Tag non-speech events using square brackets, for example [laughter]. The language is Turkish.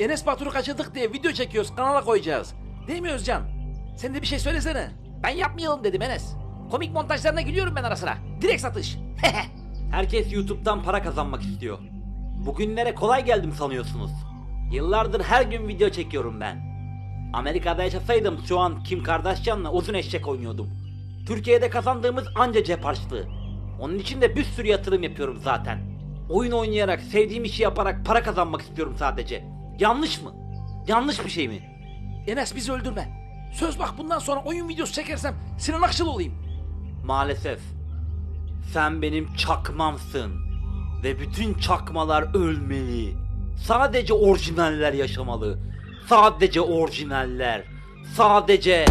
Enes Batur'u kaçırdık diye video çekiyoruz kanala koyacağız. Değil mi Özcan? Sen de bir şey söylesene. Ben yapmayalım dedim Enes. Komik montajlarına gülüyorum ben ara sıra. Direkt satış. [laughs] Herkes YouTube'dan para kazanmak istiyor. Bugünlere kolay geldim sanıyorsunuz. Yıllardır her gün video çekiyorum ben. Amerika'da yaşasaydım şu an Kim Kardashian'la uzun eşek oynuyordum. Türkiye'de kazandığımız anca cep harçlığı. Onun için de bir sürü yatırım yapıyorum zaten. Oyun oynayarak, sevdiğim işi yaparak para kazanmak istiyorum sadece. Yanlış mı? Yanlış bir şey mi? Enes bizi öldürme. Söz bak bundan sonra oyun videosu çekersem Sinan Akçıl olayım. Maalesef. Sen benim çakmamsın. Ve bütün çakmalar ölmeli. Sadece orijinaller yaşamalı. Sadece orijinaller. Sadece...